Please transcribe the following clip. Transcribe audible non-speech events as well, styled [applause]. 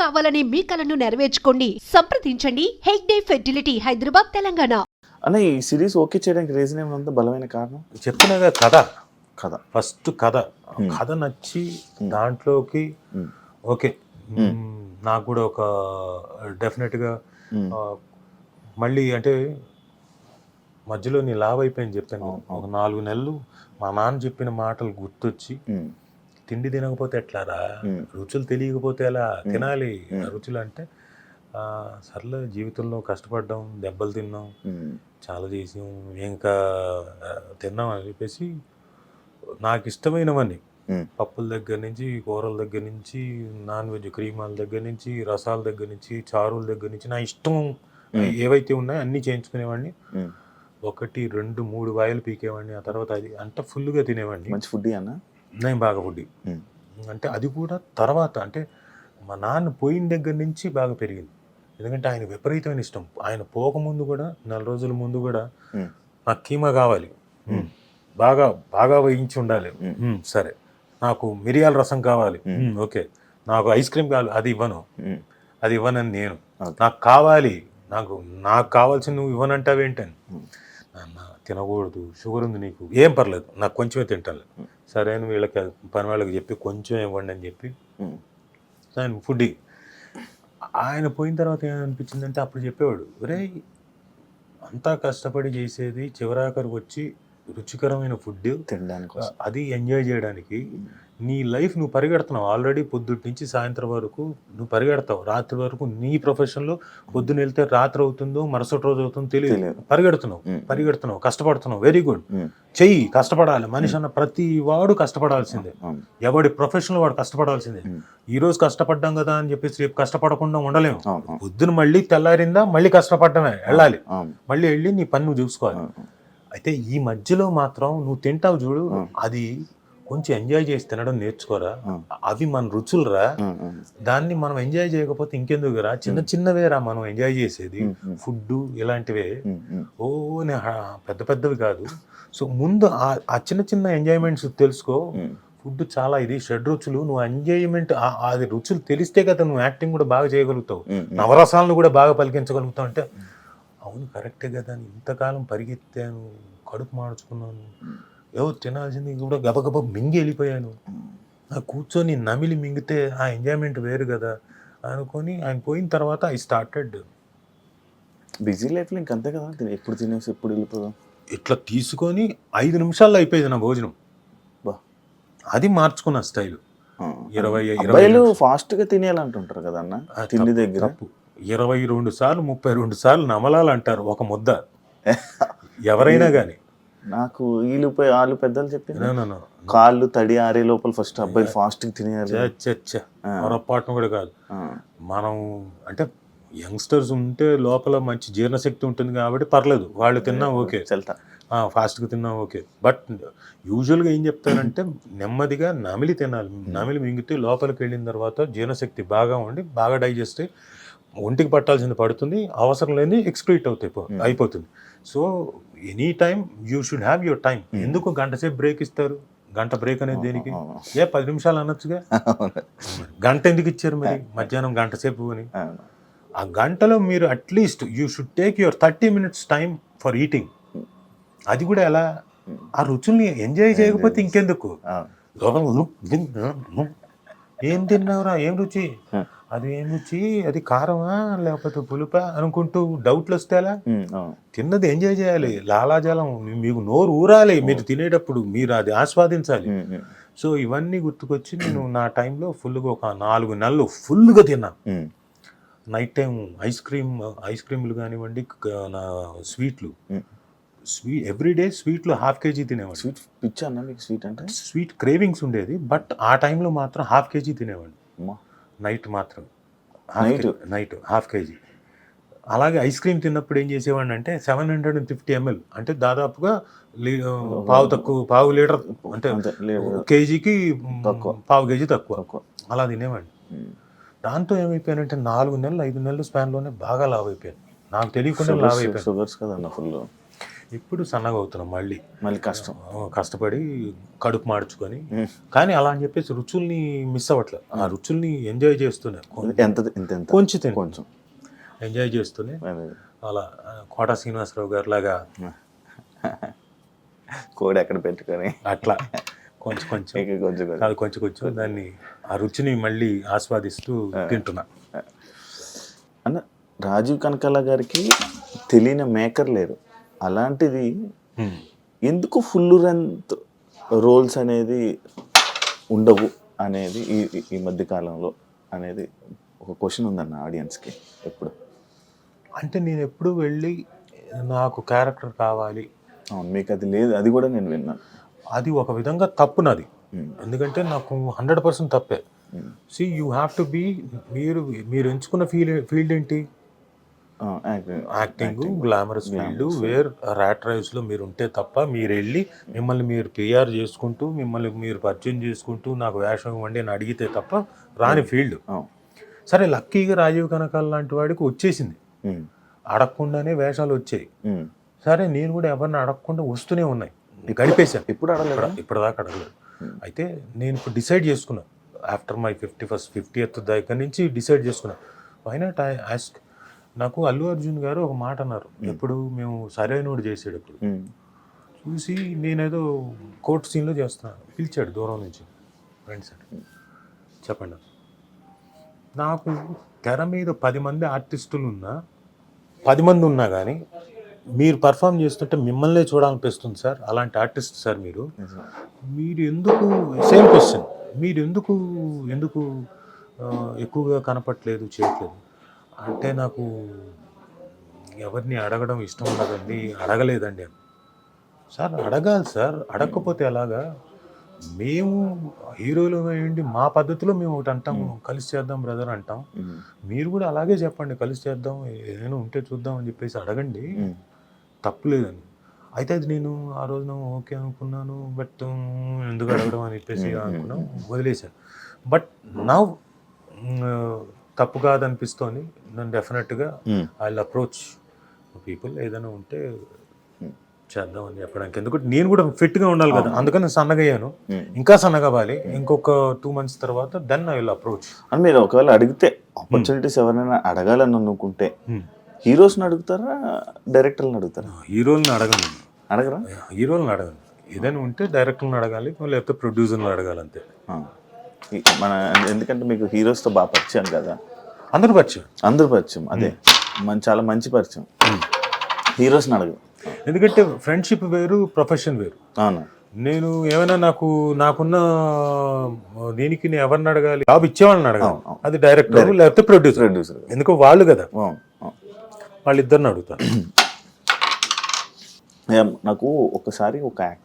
కావాలనే మీ కలను నెరవేర్చుకోండి. సంప్రదించండి. హెగ్డే ఫెర్టిలిటీ హైదరాబాద్ తెలంగాణ. అన్న ఈ సిరీస్ ఓకే చేయడానికి రీజన్ ఏమంత బలమైన కారణం? చెప్తున్నాగా కథ. కథ. ఫస్ట్ కథ. కథ నచ్చి దాంట్లోకి. ఓకే. నాకు కూడా ఒక డెఫినెట్గా. మళ్ళీ అంటే మధ్యలో నీ లావ్ అయిపోయింది చెప్పాను ఒక నాలుగు నెలలు మా నాన్న చెప్పిన మాటలు గుర్తొచ్చి తిండి తినకపోతే ఎట్లారా. రుచులు తెలియకపోతే ఎలా తినాలి? రుచులు అంటే సర్లే జీవితంలో కష్టపడ్డాం దెబ్బలు తిన్నాం చాలా చేసాం ఇంకా తిన్నాం అని చెప్పేసి నాకు ఇష్టమైనవన్నీ. పప్పుల దగ్గర నుంచి కూరల దగ్గర నుంచి నాన్ వెజ్ క్రీమాల దగ్గర నుంచి రసాల దగ్గర నుంచి చారుల దగ్గర నుంచి నా ఇష్టం ఏవైతే ఉన్నాయో అన్నీ చేయించుకునేవాడిని. ఒకటి రెండు మూడు వాయిలు పీకేవాడిని. ఆ తర్వాత అది అంత ఫుల్గా తినేవాడిని. మంచి ఫుడ్ అన్న? నేను బాగా ఉమ్, అంటే అది కూడా తర్వాత అంటే మా నాన్న పోయిన దగ్గర నుంచి బాగా పెరిగింది. ఎందుకంటే ఆయన విపరీతమైన ఇష్టం. ఆయన పోకముందు కూడా నెల రోజుల ముందు కూడా నాకు కీమా కావాలి. బాగా బాగా వేయించి ఉండాలి. సరే. నాకు మిరియాల రసం కావాలి. ఓకే. నాకు ఐస్ క్రీమ్ కావాలి. అది ఇవ్వను. అది ఇవ్వనని నేను. నాకు కావాలి. నాకు నాకు కావాల్సింది నువ్వు ఇవ్వనంటావేంటని. మ్మ్. నాన్న తినకూడదు షుగర్ ఉంది నీకు. ఏం పర్లేదు నాకు కొంచెమే తింటాను సరే అని వీళ్ళకి పని వాళ్ళకి చెప్పి కొంచెం ఇవ్వండి అని చెప్పి ఆయన ఫుడ్ ఆయన పోయిన తర్వాత ఏమనిపించిందంటే అప్పుడు చెప్పేవాడు ఒరే అంతా కష్టపడి చేసేది చివరాఖరికి వచ్చి రుచికరమైన ఫుడ్ తినడానికి. అది ఎంజాయ్ చేయడానికి నీ లైఫ్ నువ్వు పరిగెడుతున్నావు. ఆల్రెడీ పొద్దుటి నుంచి సాయంత్రం వరకు నువ్వు పరిగెడతావు. రాత్రి వరకు నీ ప్రొఫెషన్లో పొద్దున వెళ్తే రాత్రి అవుతుందో మరుసటి రోజు అవుతుందో తెలియదు. పరిగెడుతున్నావు. పరిగెడుతున్నావు. కష్టపడుతున్నావు. వెరీ గుడ్ చెయ్యి కష్టపడాలి. మనిషి అన్న ప్రతి వాడు కష్టపడాల్సిందే. ఎవడి ప్రొఫెషనల్ వాడు కష్టపడాల్సిందే. ఈ రోజు కష్టపడ్డాం కదా అని చెప్పేసి రేపు కష్టపడకుండా ఉండలేము. పొద్దున మళ్ళీ తెల్లారిందా మళ్ళీ కష్టపడటమే వెళ్ళాలి. మళ్ళీ వెళ్ళి నీ పని నువ్వు చూసుకోవాలి. అయితే ఈ మధ్యలో మాత్రం నువ్వు తింటావు చూడు. అది కొంచెం ఎంజాయ్ చేసి తినడం నేర్చుకోరా. అవి మన రుచులురా? దాన్ని మనం ఎంజాయ్ చేయకపోతే ఇంకెందుకురా? చిన్న చిన్నవేరా మనం ఎంజాయ్ చేసేది. ఫుడ్ ఇలాంటివే? ఓ పెద్ద పెద్దవి కాదు. సో ముందు ఆ- చిన్న చిన్న ఎంజాయ్మెంట్స్ తెలుసుకో. ఫుడ్ చాలా ఇది షడ్ రుచులు. నువ్వు ఎంజాయ్మెంట్ అది రుచులు తెలిస్తే కదా నువ్వు యాక్టింగ్ కూడా బాగా చేయగలుగుతావు. నవరసాలను కూడా బాగా పలికించగలుగుతావు అంటే అవును కరెక్టే కదా. అని ఇంతకాలం పరిగెత్తాను కడుపు మార్చుకున్నాను. ఏవో తినాల్సింది కూడా గబగబ మింగి వెళ్ళిపోయాను. ఆ కూర్చొని నమిలి మింగితే ఆ ఎంజాయ్మెంట్ వేరు కదా అనుకొని ఆయన పోయిన తర్వాత ఐ స్టార్టెడ్. బిజీ లైఫ్లో ఇంకంతే కదా. తిని- ఎప్పుడు తినేసి ఎప్పుడు వెళ్ళిపోదాం? ఇట్లా తీసుకొని ఐదు నిమిషాల్లో అయిపోయేది నా భోజనం. బా. అది మార్చుకున్న స్టైల్. ఇరవై ఇరవై అబ్బాయిలు ఫాస్ట్గా తినేయాలంటుంటారు కదా అన్న. తిండి దగ్గర. ఇరవై రెండు సార్లు ముప్పై రెండు సార్లు నమలాలంటారు ఒక ముద్ద. ఎవరైనా కానీ నాకు వీళ్ళు పెద్దలు చెప్పింది. No, no, no. కాళ్ళు తడి ఆరే లోపల ఫస్ట్ అబ్బాయిలు ఫాస్ట్గా తినేయాలి. పొరపాటున కూడా కాదు. మనం అంటే యంగ్స్టర్స్ ఉంటే లోపల మంచి జీర్ణశక్తి ఉంటుంది కాబట్టి పర్లేదు. వాళ్ళు తిన్నా ఓకే. చెల్తా ఫాస్ట్గా తిన్నా ఓకే. బట్ యూజువల్గా ఏం చెప్తారంటే నెమ్మదిగా నమిలి తినాలి. నమిలి మింగితే లోపలికి వెళ్ళిన తర్వాత జీర్ణశక్తి బాగా ఉండి బాగా డైజెస్ట్ అయ్యి ఒంటికి పట్టాల్సింది పడుతుంది అవసరం లేని ఎక్స్క్రీట్ అవుతాయి పో- అయిపోతుంది. So any time you should have your time ఎందుకు గంట సేపు బ్రేక్ ఇస్తారు? గంట బ్రేక్ అనేది దేనికి. ఏ పది నిమిషాలు అనొచ్చుగా. [laughs] గంట ఎందుకు ఇచ్చారు మరి? మధ్యాహ్నం గంట సేపు అని. ఆ గంటలో మీరు at least you should take your thirty minutes time for eating అది కూడా ఎలా? ఆ రుచుల్ని ఎంజాయ్ చేయకపోతే ఇంకెందుకు? ఏం తిన్నావురా? ఏం రుచి. అది ఏం రుచి? అది కారమా? లేకపోతే పులుపా? అనుకుంటూ డౌట్లు వస్తే ఎలా ఉమ్, అవును. తిన్నది ఎంజాయ్ చేయాలి. లాలాజలం మీకు నోరు ఊరాలి. మీరు తినేటప్పుడు మీరు అది ఆస్వాదించాలి. సో ఇవన్నీ గుర్తుకొచ్చి నేను నా టైంలో ఫుల్గా ఒక నాలుగు నెలలు ఫుల్గా తిన్నాను ఉమ్, night time ice cream ice క్రీమ్లు కానివ్వండి నా స్వీట్లు. స్వీట్ ఎవ్రీడే స్వీట్లు హాఫ్ కేజీ తినేవాడిని స్వీట్ పిచ్చా అన్న మీకు స్వీట్ అంటే స్వీట్ క్రేవింగ్స్ ఉండేది బట్ ఆ టైంలో మాత్రం హాఫ్ కేజీ తినేవాడిని అమ్మా. నైట్ మాత్రం Night? నైట్ హాఫ్ కేజీ అలాగే ఐస్ క్రీమ్ తిన్నప్పుడు ఏం చేసేవాడిని అంటే seven hundred and fifty ML అంటే దాదాపుగా పావు తక్కువ పావు లీటర్ అంటే. కేజీకి తక్కువ. పావు కేజీ తక్కువ. అలా తినేవాడిని. దాంతో ఏమైపోయానంటే నాలుగు నెలలు ఐదు నెలలు స్పాన్లోనే బాగా లావ్ అయిపోయాను నాకు తెలియకుండా లావ్ అయిపోయాను షుగర్స్ కదన్న ఫుల్ ఇప్పుడు సన్నగా అవుతున్నాం మళ్ళీ. మళ్ళీ కష్టం. కష్టపడి కడుపు మార్చుకొని. కానీ అలా అని చెప్పేసి రుచుల్ని మిస్ అవ్వట్లేదు. ఆ రుచుల్ని ఎంజాయ్ చేస్తూనే ఎంత కొంచెం కొంచెం. ఎంజాయ్ చేస్తూనే అదే. అలా కోట శ్రీనివాసరావు గారు లాగా కోడి ఎక్కడ పెట్టుకొని. అట్లా. కొంచెం కొంచెం. కొంచెం కొంచెం. కాదు కొంచెం కొంచెం దాన్ని ఆ రుచిని మళ్ళీ ఆస్వాదిస్తూ తింటున్నా. అన్న రాజీవ్ కనకాల గారికి తెలియని మేకర్ లేరు. అలాంటిది. ఎందుకు ఫుల్ లెంత్ రోల్స్ అనేది ఉండవు అనేది ఈ ఈ- మధ్య కాలంలో అనేది ఒక క్వశ్చన్ ఉందన్న ఆడియన్స్కి ఎప్పుడు? అంటే నేను ఎప్పుడు వెళ్ళి నాకు క్యారెక్టర్ కావాలి. అవును మీకు అది లేదు అది కూడా నేను విన్నాను. అది ఒక విధంగా తప్పు నాది ఎందుకంటే నాకు హండ్రెడ్ పర్సెంట్ తప్పే. See you have to be మీరు మీరు ఎంచుకున్న ఫీల్డ్ ఫీల్డ్ ఏంటి? Acting. Glamorous field where rat రైస్లో మీరు ఉంటే తప్ప మీరు వెళ్ళి మిమ్మల్ని మీరు పిఆర్ చేసుకుంటూ మిమ్మల్ని మీరు పరిచయం చేసుకుంటూ నాకు వేషం ఇవ్వండి అని అడిగితే తప్ప రాని ఫీల్డ్. అవును. సరే లక్కీగా రాజీవ్ కనకాల లాంటి వాడికి వచ్చేసింది. ఉమ్, అడగకుండానే వేషాలు వచ్చాయి. ఉమ్. సరే నేను కూడా ఎవరిని అడగకుండా వస్తూనే ఉన్నాయి గడిపేశాను. ఇప్పుడు అడగలేదా? ఇప్పుడు ఇప్పటిదాకా అడగలేదు. అయితే నేను ఇప్పుడు డిసైడ్ చేసుకున్నా. After my fifty first fiftieth దగ్గర నుంచి డిసైడ్ చేసుకున్నా. వై నాట్ ఐ ఆస్క్ నాకు అల్లు అర్జున్ గారు ఒక మాట అన్నారు. ఎప్పుడు మేము సరైనోడు చేసేటప్పుడు ఉమ్, చూసి నేనేదో కోర్ట్ సీన్లో చేస్తున్నాను పిలిచాడు దూరం నుంచి ఫ్రెండ్స్ చెప్పండి. నాకు తెర మీద పది మంది ఆర్టిస్టులు ఉన్నా పది మంది ఉన్నా కానీ మీరు పర్ఫామ్ చేస్తుంటే మిమ్మల్నే చూడాలనిపిస్తుంది సార్. అలాంటి ఆర్టిస్ట్ సార్ మీరు. మీరు ఎందుకు సేమ్ క్వశ్చన్. మీరు ఎందుకు ఎందుకు ఎక్కువగా కనపట్లేదు చేయట్లేదు? అంటే నాకు ఎవరిని అడగడం ఇష్టం ఉండదండి. అడగలేదండి సార్ అడగాలి సార్. అడగకపోతే ఎలాగా? మేము హీరోలు ఏంటి మా పద్ధతిలో మేము ఒకటి అంటాం. కలిసి చేద్దాం బ్రదర్ అంటాం. మీరు కూడా అలాగే చెప్పండి. కలిసి చేద్దాం ఏదైనా ఉంటే చూద్దాం అని చెప్పేసి అడగండి. తప్పులేదని అయితే అది నేను ఆ రోజున ఓకే అనుకున్నాను. బట్ ఎందుకు అడగడం అని చెప్పేసి అనుకున్నాం. వదిలేశాను. బట్ నా తప్పు కాదనిపిస్తోంది. నన్ను డెఫినెట్గా. ఐ అప్రోచ్ పీపుల్ ఏదైనా ఉంటే చేద్దాం అని చెప్పడానికి. ఎందుకంటే నేను కూడా ఫిట్గా ఉండాలి కదా. అందుకని నేను సన్నగా అయ్యాను. Hmm. ఇంకా సన్నగా అవ్వాలి. ఇంకొక టూ మంత్స్ తర్వాత దెన్ ఐ విల్ అప్రోచ్ అని మీరు ఒకవేళ అడిగితే ఆపర్చునిటీస్ ఎవరైనా అడగాలని అనుకుంటే హీరోస్ని అడుగుతారా డైరెక్టర్ని అడుగుతారా? హీరోల్ని అడగను. అడగరా? హీరోలను అడగను. ఏదైనా ఉంటే డైరెక్టర్ని అడగాలి లేకపోతే ప్రొడ్యూసర్ని అడగాలి అంతే మన ఎందుకంటే మీకు హీరోస్తో బాగా పరిచయం కదా. అందరూ పరిచయం. అందరు పరిచయం అదే. మన చాలా మంచి పరిచయం. హీరోస్ని అడగరు ఎందుకంటే ఫ్రెండ్షిప్ వేరు ప్రొఫెషన్ వేరు. అవును. నేను ఏమైనా నాకు నాకున్న దీనికి నేను ఎవరిని అడగాలి? జాబ్ ఇచ్చేవాళ్ళని అడగాలి. అవును. అది డైరెక్టర్ లేకపోతే ప్రొడ్యూసర్ ప్రొడ్యూసర్ ఎందుకు వాళ్ళు కదా. వాళ్ళిద్దరిని అడుగుతాను. [clears throat] ఏం, నాకు ఒకసారి ఒక యాక్టర్